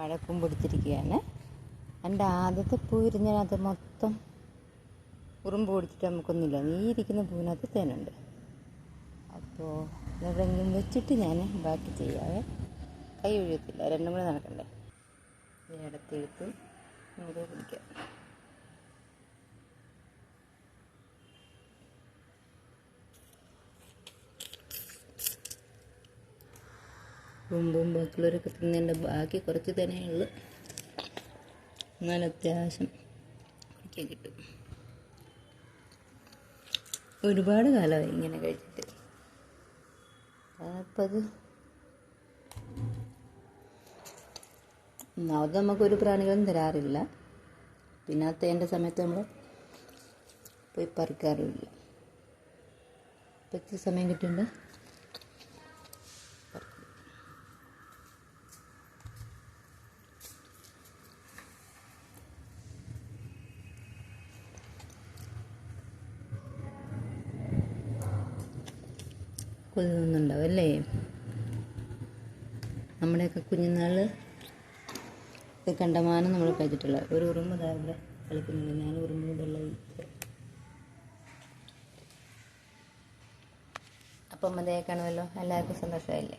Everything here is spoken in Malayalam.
മഴക്കും പിടിച്ചിരിക്കുകയാണ് എന്റെ ആദ്യത്തെ പൂ ഇരിഞ്ഞതിനകത്ത് മൊത്തം ഉറുമ്പ് പിടിച്ചിട്ട് നമുക്കൊന്നുമില്ല നീ ഇരിക്കുന്ന പൂവിനകത്ത് തേനുണ്ട്. അപ്പോൾ എവിടെയെങ്കിലും വെച്ചിട്ട് ഞാൻ ബാക്കി ചെയ്യാതെ കൈ ഒഴിയത്തില്ല. രണ്ടും കൂടെ നടക്കണ്ടേ? ഇടത്തെടുത്ത് നമുക്ക് പിടിക്കാം. മുമ്പും ബാക്കിയുള്ളവരൊക്കെ തിന്നേണ്ട ബാക്കി കുറച്ച് തന്നെ ഉള്ളു. എന്നാൽ അത്യാവശ്യം കഴിക്കാൻ കിട്ടും. ഒരുപാട് കാലമായി ഇങ്ങനെ കഴിച്ചിട്ട്. അത് ഒന്നാമത് നമുക്കൊരു പ്രാണികളും തരാറില്ല. പിന്നെ തേന്റെ സമയത്ത് നമ്മൾ പോയി പറിക്കാറുമില്ല. ഇപ്പം സമയം കിട്ടുമ്പോൾ കൊല്ലുന്നുണ്ടാവും അല്ലേ? നമ്മുടെയൊക്കെ കുഞ്ഞുനാൾ ഇത് കണ്ടമാനം നമ്മൾ കഴിച്ചിട്ടുള്ള ഒരു ഉറുമ്പ് താഴെ കളിക്കുന്നുണ്ട് ഞാൻ ഉറുമ്പ് കൊണ്ടുള്ള അപ്പം അതേക്കാണുമല്ലോ കാണുമല്ലോ. എല്ലാവർക്കും സന്തോഷമായില്ലേ?